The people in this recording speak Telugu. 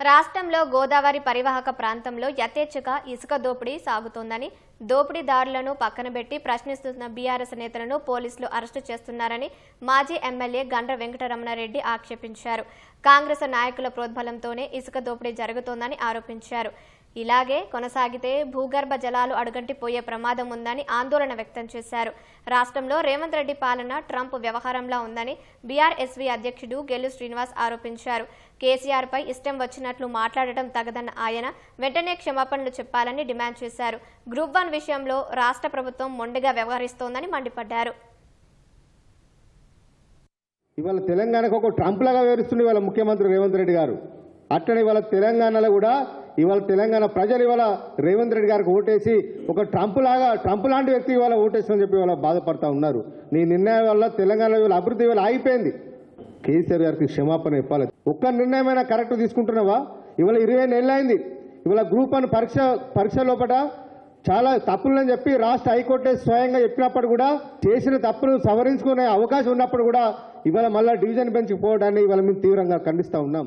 రాష్ట్రంలో గోదావరి పరివాహక ప్రాంతంలో యథేచ్ఛగా ఇసుక దోపిడీ సాగుతోందని దోపిడీదారులను పక్కనబెట్టి ప్రశ్నిస్తున్న బీఆర్ఎస్ నేతలను పోలీసులు అరెస్టు చేస్తున్నారని మాజీ ఎమ్మెల్యే గండ్ర వెంకటరమణారెడ్డి ఆక్షేపించారు. కాంగ్రెస్ నాయకుల ప్రోద్బలంతోనే ఇసుక దోపిడీ జరుగుతోందని ఆరోపించారు. ఇలాగే కొనసాగితే భూగర్భ జలాలు అడుగంటిపోయే ప్రమాదం ఉందని ఆందోళన వ్యక్తం చేశారు. రాష్ట్రంలో రేవంత్ రెడ్డి పాలన ట్రంప్ వ్యవహారంలా ఉందని బీఆర్ఎస్వీ అధ్యక్షుడు గెల్లు శ్రీనివాస్ ఆరోపించారు. కేసీఆర్ పై ఇష్టం వచ్చినట్లు మాట్లాడటం తగదన్న ఆయన వెంటనే క్షమాపణలు చెప్పాలని డిమాండ్ చేశారు. గ్రూప్ వన్ విషయంలో రాష్ట్ర ప్రభుత్వం మొండిగా వ్యవహరిస్తోందని మండిపడ్డారు. ఇవాళ తెలంగాణకు ఒక ట్రంప్ లాగా వివరిస్తుంది ఇవాళ ముఖ్యమంత్రి రేవంత్ రెడ్డి గారు. అట్లనే ఇవాళ తెలంగాణలో కూడా ఇవాళ తెలంగాణ ప్రజలు ఇవాళ రేవంత్ రెడ్డి గారికి ఓటేసి ఒక ట్రంప్ లాగా ట్రంప్ లాంటి వ్యక్తి ఇవాళ ఓటేసిందని చెప్పి ఇవాళ బాధపడతా ఉన్నారు. నీ నిర్ణయం వల్ల తెలంగాణలో ఇవాళ అభివృద్ధి ఇవాళ ఆగిపోయింది. కేసీఆర్ గారికి క్షమాపణ చెప్పాలి. ఒక్క నిర్ణయమైనా కరెక్ట్ తీసుకుంటున్నావా? ఇవాళ ఇరవై నెలలైంది ఇవాళ గ్రూప్ అని పరీక్ష పరీక్ష లోపల చాలా తప్పులని చెప్పి రాష్ట్ర హైకోర్టే స్వయంగా చెప్పినప్పుడు కూడా చేసిన తప్పులు సవరించుకునే అవకాశం ఉన్నప్పుడు కూడా ఇవాళ మళ్ళీ డివిజన్ బెంచ్కి పోవడాన్ని ఇవాళ మేము తీవ్రంగా ఖండిస్తూ ఉన్నాం.